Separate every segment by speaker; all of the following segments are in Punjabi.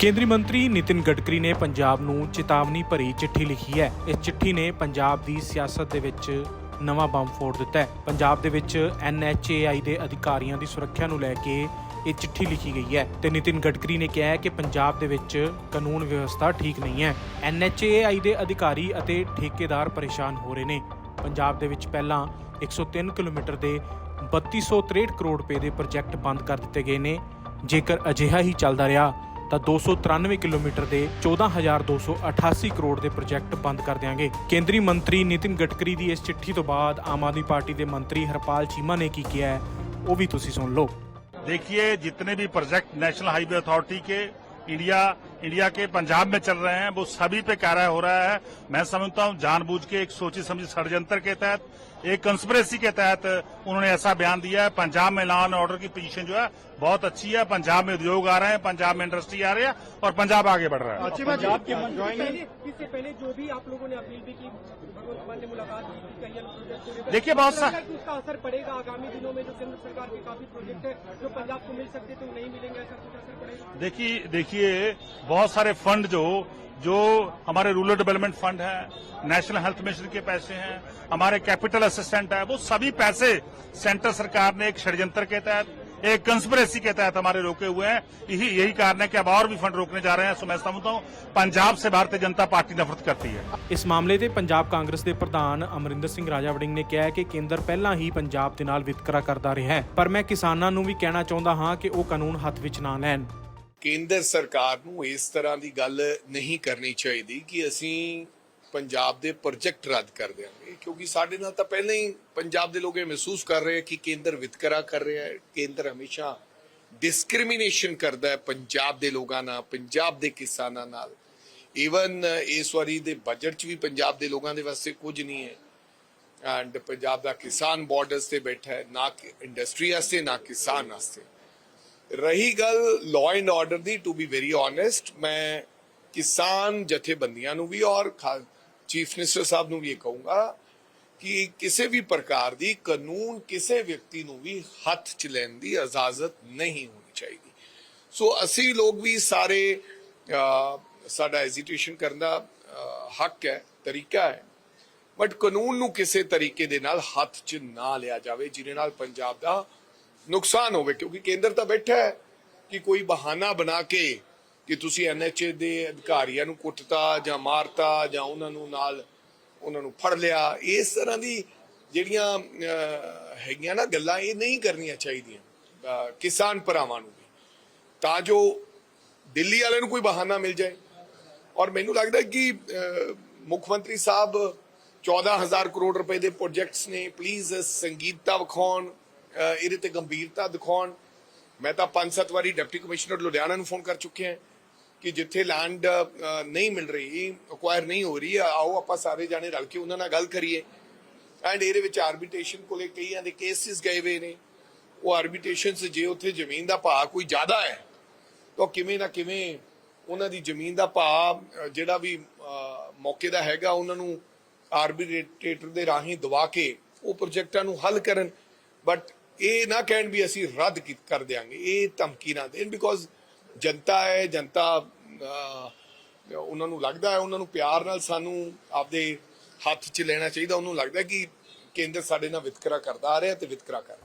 Speaker 1: ਕੇਂਦਰੀ ਮੰਤਰੀ ਨਿਤਿਨ ਗਡਕਰੀ ਨੇ ਪੰਜਾਬ ਨੂੰ ਚੇਤਾਵਨੀ ਭਰੀ ਚਿੱਠੀ ਲਿਖੀ ਹੈ। ਇਸ ਚਿੱਠੀ ਨੇ ਪੰਜਾਬ ਦੀ ਸਿਆਸਤ ਦੇ ਵਿੱਚ ਨਵਾਂ ਬੰਬ ਫੋੜ ਦਿੱਤਾ ਹੈ। ਪੰਜਾਬ ਦੇ ਵਿੱਚ NHAI ਦੇ ਅਧਿਕਾਰੀਆਂ ਦੀ ਸੁਰੱਖਿਆ ਨੂੰ ਲੈ ਕੇ ਇਹ ਚਿੱਠੀ ਲਿਖੀ ਗਈ ਹੈ ਤੇ ਨਿਤਿਨ ਗਡਕਰੀ ਨੇ ਕਿਹਾ ਹੈ ਕਿ ਪੰਜਾਬ ਦੇ ਵਿੱਚ ਕਾਨੂੰਨ ਵਿਵਸਥਾ ਠੀਕ ਨਹੀਂ ਹੈ। NHAI ਦੇ ਅਧਿਕਾਰੀ ਅਤੇ ਠੇਕੇਦਾਰ ਪਰੇਸ਼ਾਨ ਹੋ ਰਹੇ ਨੇ। ਪੰਜਾਬ ਦੇ ਵਿੱਚ ਪਹਿਲਾਂ 103 ਕਿਲੋਮੀਟਰ ਦੇ 3263 ਕਰੋੜ ਰੁਪਏ ਦੇ ਪ੍ਰੋਜੈਕਟ ਬੰਦ ਕਰ ਦਿੱਤੇ ਗਏ ਨੇ। ਜੇਕਰ ਅਜਿਹਾ ਹੀ ਚੱਲਦਾ ਰਿਹਾ ਤਾਂ 293 ਕਿਲੋਮੀਟਰ ਦੇ 14288 ਕਰੋੜ ਦੇ ਪ੍ਰੋਜੈਕਟ ਬੰਦ ਕਰ ਦਿਆਂਗੇ ਕੇਂਦਰੀ ਮੰਤਰੀ ਨਿਤਿਨ ਗਡਕਰੀ ਦੀ ਇਸ ਚਿੱਠੀ ਤੋਂ ਬਾਅਦ ਆਮ ਆਦਮੀ ਪਾਰਟੀ ਦੇ ਮੰਤਰੀ ਹਰਪਾਲ ਚੀਮਾ ਨੇ ਕੀ ਕਿਹਾ ਹੈ ਉਹ ਵੀ ਤੁਸੀਂ ਸੁਣ ਲਓ
Speaker 2: देखिए जितने भी प्रोजेक्ट नेशनल हाईवे अथॉरिटी के इंडिया इंडिया के पंजाब में चल रहे हैं वो सभी पे कार्य हो रहा है। मैं समझता हूँ जानबूझ के एक सोची समझी षडयंत्र के तहत एक कंस्परेसी के तहत उन्होंने ऐसा बयान दिया है। पंजाब में लॉ एंड ऑर्डर की पोजीशन जो है बहुत अच्छी है। पंजाब में उद्योग आ रहे हैं पंजाब में इंडस्ट्री आ रही है और पंजाब आगे बढ़ रहा है।
Speaker 3: पंजाब के पहले इससे पहले जो भी आप लोगों ने अपील भी की भगवंत मान ने मुलाकात
Speaker 2: देखिए, बहुत सा-
Speaker 3: लगा कि उसका असर पड़ेगा आगामी दिनों में जो केंद्र सरकार के काफ़ी प्रोजेक्ट है जो पंजाब को मिल सकते थे वो नहीं मिलेंगे ऐसा कुछ असर पड़ेगा?
Speaker 2: देखिए देखिए बहुत सारे फंड जो जो हमारे रूरल डेवलपमेंट फंड है नेशनल हेल्थ मिशन के पैसे हैं हमारे कैपिटल असिस्टेंट है वो सभी पैसे सेंटर सरकार ने एक षड्यंत्र के तहत एक कंस्पिरेसी के तहत हमारे रोके हुए हैं यही यही कारण है कि अब और भी फंड रोकने जा रहे हैं सो मैं समझता हूं पंजाब से भारतीय जनता पार्टी नफरत करती है
Speaker 1: ਇਸ ਮਾਮਲੇ ਤੇ ਪੰਜਾਬ ਕਾਂਗਰਸ ਦੇ ਪ੍ਰਧਾਨ ਅਮਰਿੰਦਰ ਸਿੰਘ ਰਾਜਾ ਵੜਿੰਗ ਨੇ ਕਿਹਾ ਹੈ ਕਿ ਕੇਂਦਰ ਪਹਿਲਾਂ ਹੀ ਪੰਜਾਬ ਦੇ ਨਾਲ ਵਿਤਕਰਾ ਕਰਦਾ ਰਿਹਾ ਹੈ ਪਰ ਮੈਂ ਕਿਸਾਨਾਂ ਨੂੰ ਵੀ ਕਹਿਣਾ ਚਾਹੁੰਦਾ ਹਾਂ ਕਿ ਉਹ ਕਾਨੂੰਨ ਹੱਥ ਵਿੱਚ ਨਾ ਲੈਣ
Speaker 4: ਕੇਂਦਰ ਸਰਕਾਰ ਨੂੰ ਇਸ ਤਰ੍ਹਾਂ ਦੀ ਗੱਲ ਨਹੀਂ ਕਰਨੀ ਚਾਹੀਦੀ ਕਿ ਅਸੀਂ ਪੰਜਾਬ ਦੇ ਪ੍ਰੋਜੈਕਟ ਰੱਦ ਕਰ ਦਿਆਂਗੇ ਕਿਉਂਕਿ ਸਾਡੇ ਨਾਲ ਤਾਂ ਪਹਿਲਾਂ ਹੀ ਪੰਜਾਬ ਦੇ ਲੋਕ ਇਹ ਮਹਿਸੂਸ ਕਰ ਰਹੇ ਕਿ ਕੇਂਦਰ ਵਿਤਕਰਾ ਕਰ ਰਿਹਾ ਹੈ, ਕੇਂਦਰ ਹਮੇਸ਼ਾ ਡਿਸਕ੍ਰਿਮੀਨੇਸ਼ਨ ਕਰਦਾ ਹੈ ਪੰਜਾਬ ਦੇ ਲੋਕਾਂ ਨਾਲ, ਪੰਜਾਬ ਦੇ ਕਿਸਾਨਾਂ ਨਾਲ। ਈਵਨ ਇਸ ਵਾਰੀ ਦੇ ਬਜਟ 'ਚ ਵੀ ਪੰਜਾਬ ਦੇ ਲੋਕਾਂ ਦੇ ਵਾਸਤੇ ਕੁਝ ਨਹੀਂ ਹੈ। ਐਂਡ ਪੰਜਾਬ ਦਾ ਕਿਸਾਨ ਬਾਰਡਰਸ ਤੇ ਬੈਠਾ ਹੈ, ਨਾ ਇੰਡਸਟਰੀ ਵਾਸਤੇ, ਨਾ ਕਿਸਾਨ ਵਾਸਤੇ। ਰਹੀ ਗੱਲ ਲਾਅ ਐਂਡ ਆਰਡਰ ਦੀ ਟੂ ਬੀ ਵੈਰੀ ਓਨੈਸਟ ਮੈਂ ਕਿਸਾਨ ਜਥੇਬੰਦੀਆਂ ਨੂੰ ਵੀ ਔਰ ਚੀਫ ਮਿਨਿਸਟਰ ਸਾਹਿਬ ਨੂੰ ਵੀ ਇਹ ਕਹੂੰਗਾ ਕਿ ਕਿਸੇ ਵੀ ਪ੍ਰਕਾਰ ਦੀ ਕਾਨੂੰਨ ਕਿਸੇ ਵਿਅਕਤੀ ਨੂੰ ਵੀ ਹੱਥ 'ਚ ਲੈਣ ਦੀ ਇਜਾਜ਼ਤ ਨਹੀਂ ਹੋਣੀ ਚਾਹੀਦੀ। ਸੋ ਅਸੀਂ ਲੋਕ ਵੀ ਸਾਰੇ ਸਾਡਾ ਹੈਜ਼ਿਟੇਸ਼ਨ ਕਰਨ ਦਾ ਹੱਕ ਹੈ, ਤਰੀਕਾ ਹੈ। ਬਟ ਕਾਨੂੰਨ ਨੂੰ ਕਿਸੇ ਤਰੀਕੇ ਦੇ ਨਾਲ ਹੱਥ 'ਚ ਨਾ ਲਿਆ ਜਾਵੇ, ਜਿਹਦੇ ਨਾਲ ਪੰਜਾਬ ਦਾ ਨੁਕਸਾਨ ਹੋਵੇ, ਕਿਉਂਕਿ ਕੇਂਦਰ ਤਾਂ ਬੈਠਾ ਹੈ ਕਿ ਕੋਈ ਬਹਾਨਾ ਬਣਾ ਕੇ ਕਿ ਤੁਸੀਂ ਐਨਐਚਏ ਦੇ ਅਧਿਕਾਰੀਆਂ ਨੂੰ ਕੁੱਟਤਾ ਜਾਂ ਮਾਰਤਾ ਜਾਂ ਉਹਨਾਂ ਨੂੰ ਨਾਲ ਉਹਨਾਂ ਨੂੰ ਫੜ ਲਿਆ, ਇਸ ਤਰ੍ਹਾਂ ਦੀ ਜਿਹੜੀਆਂ ਹੈਗੀਆਂ ਨਾ ਗੱਲਾਂ, ਇਹ ਨਹੀਂ ਕਰਨੀਆਂ ਚਾਹੀਦੀਆਂ ਕਿਸਾਨ ਭਰਾਵਾਂ ਨੂੰ ਤਾਂ ਜੋ ਦਿੱਲੀ ਵਾਲਿਆਂ ਨੂੰ ਕੋਈ ਬਹਾਨਾ ਮਿਲ ਜਾਏ। ਔਰ ਮੈਨੂੰ ਲੱਗਦਾ ਕਿ ਮੁੱਖ ਮੰਤਰੀ ਸਾਹਿਬ 14000 ਕਰੋੜ ਰੁਪਏ ਦੇ ਪ੍ਰੋਜੈਕਟਸ ਨੇ ਪਲੀਜ਼ ਸੰਗੀਤਾ ਵਿਖਾਉਣ ਇਹਦੇ ਤੇ ਗੰਭੀਰਤਾ ਦਿਖਾਉਣ। ਮੈਂ ਤਾਂ ਪੰਜ ਸੱਤ ਵਾਰੀ ਡਿਪਟੀ ਕਮਿਸ਼ਨਰ ਲੁਧਿਆਣਾ ਨੂੰ ਫੋਨ ਕਰ ਚੁੱਕੇ ਹਾਂ ਕਿ ਜਿੱਥੇ ਲੈਂਡ ਨਹੀਂ ਮਿਲ ਰਹੀ ਅਕਵਾਇਰ ਨਹੀਂ ਹੋ ਰਹੀ ਆਓ ਆਪਾਂ ਸਾਰੇ ਜਾਣੇ ਰਲ ਕੇ ਉਹਨਾਂ ਨਾਲ ਗੱਲ ਕਰੀਏ। ਐਂਡ ਇਹਦੇ ਵਿੱਚ ਆਰਬਿਟ੍ਰੇਸ਼ਨ ਕੋਲੇ ਕਈਆਂ ਦੇ ਕੇਸਿਸ ਗਏ ਹੋਏ ਨੇ। ਉਹ ਆਰਬਿਟ੍ਰੇਸ਼ਨ ਜੇ ਉੱਥੇ ਜ਼ਮੀਨ ਦਾ ਭਾਅ ਕੋਈ ਜ਼ਿਆਦਾ ਹੈ ਤਾਂ ਕਿਵੇਂ ਨਾ ਕਿਵੇਂ ਉਹਨਾਂ ਦੀ ਜ਼ਮੀਨ ਦਾ ਭਾਅ ਅਹ, ਜਿਹੜਾ ਵੀ ਮੌਕੇ ਦਾ ਹੈਗਾ ਉਹਨਾਂ ਨੂੰ ਆਰਬਿਟ੍ਰੇਟਰ ਦੇ ਰਾਹੀਂ ਦਵਾ ਕੇ ਉਹ ਪ੍ਰੋਜੈਕਟਾਂ ਨੂੰ ਹੱਲ ਕਰਨ। ਬਟ ਇਹ ਨਾ ਕਹਿਣ ਵੀ ਅਸੀਂ ਰੱਦ ਕਰ ਦੇਾਂਗੇ ਇਹ ਧਮਕੀ ਨਾ ਦੇਣ ਬਿਕੋਜ਼ ਜਨਤਾ ਹੈ ਜਨਤਾ ਉਹਨਾਂ ਨੂੰ ਲੱਗਦਾ ਹੈ ਉਹਨਾਂ ਨੂੰ ਪਿਆਰ ਨਾਲ ਸਾਨੂੰ ਆਪਦੇ ਹੱਥ 'ਚ ਲੈਣਾ ਚਾਹੀਦਾ ਉਹਨੂੰ ਲੱਗਦਾ ਕਿ ਕੇਂਦਰ ਸਾਡੇ ਨਾਲ ਵਿਤਕਰਾ ਕਰਦਾ ਆ ਰਿਹਾ ਤੇ ਵਿਤਕਰਾ ਕਰ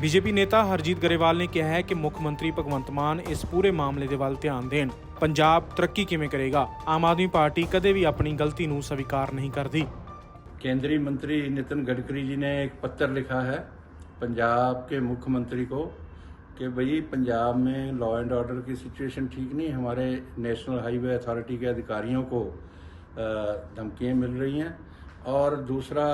Speaker 1: ਬੀਜੇਪੀ ਨੇਤਾ ਹਰਜੀਤ ਗਰੇਵਾਲ ਨੇ ਕਿਹਾ ਹੈ ਕਿ ਮੁੱਖ ਮੰਤਰੀ ਭਗਵੰਤ ਮਾਨ ਇਸ ਪੂਰੇ ਮਾਮਲੇ ਦੇ ਵੱਲ ਧਿਆਨ ਦੇਣ। ਪੰਜਾਬ ਤਰੱਕੀ ਕਿਵੇਂ ਕਰੇਗਾ? ਆਮ ਆਦਮੀ ਪਾਰਟੀ ਕਦੇ ਵੀ ਆਪਣੀ ਗਲਤੀ ਨੂੰ ਸਵੀਕਾਰ ਨਹੀਂ ਕਰਦੀ।
Speaker 5: ਕੇਂਦਰੀ ਮੰਤਰੀ ਨਿਤਨ ਗਡਕਰੀ ਜੀ ਨੇ ਇੱਕ ਪੱਤਰ ਲਿਖਾ ਹੈ पंजाब के मुख्यमंत्री को कि भई पंजाब में लॉ एंड ऑर्डर की सिचुएशन ठीक नहीं, हमारे नेशनल हाईवे अथॉरिटी के अधिकारियों को धमकियाँ मिल रही हैं। और दूसरा,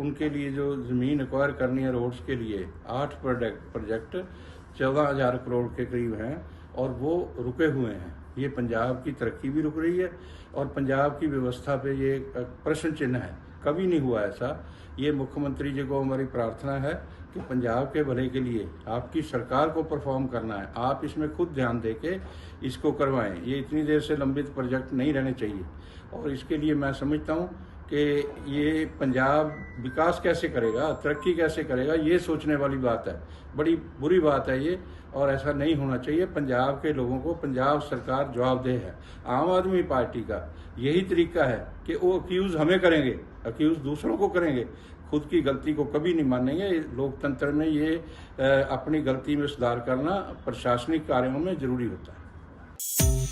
Speaker 5: उनके लिए जो ज़मीन एक्वायर करनी है रोड्स के लिए, आठ प्रोजेक्ट प्रोजेक्ट चौदह हज़ार करोड़ के करीब हैं और वो रुके हुए हैं। ये पंजाब की तरक्की भी रुक रही है और पंजाब की व्यवस्था पे ये प्रश्न चिन्ह है। कभी नहीं हुआ ऐसा। ये मुख्यमंत्री जी को हमारी प्रार्थना है कि पंजाब के भले के लिए आपकी सरकार को परफॉर्म करना है। आप इसमें खुद ध्यान दे के इसको करवाएँ। ये इतनी देर से लंबित प्रोजेक्ट नहीं रहने चाहिए। और इसके लिए मैं समझता हूँ कि ये पंजाब विकास कैसे करेगा, तरक्की कैसे करेगा, ये सोचने वाली बात है। बड़ी बुरी बात है ये, और ऐसा नहीं होना चाहिए। पंजाब के लोगों को पंजाब सरकार जवाबदेह है, आम आदमी पार्टी का। यही तरीका है कि वो अक्यूज हमें करेंगे अक्यूज दूसरों को करेंगे। खुद की गलती को कभी नहीं मानेंगे। लोकतंत्र में ये अपनी गलती में सुधार करना प्रशासनिक कार्यों में ज़रूरी होता है।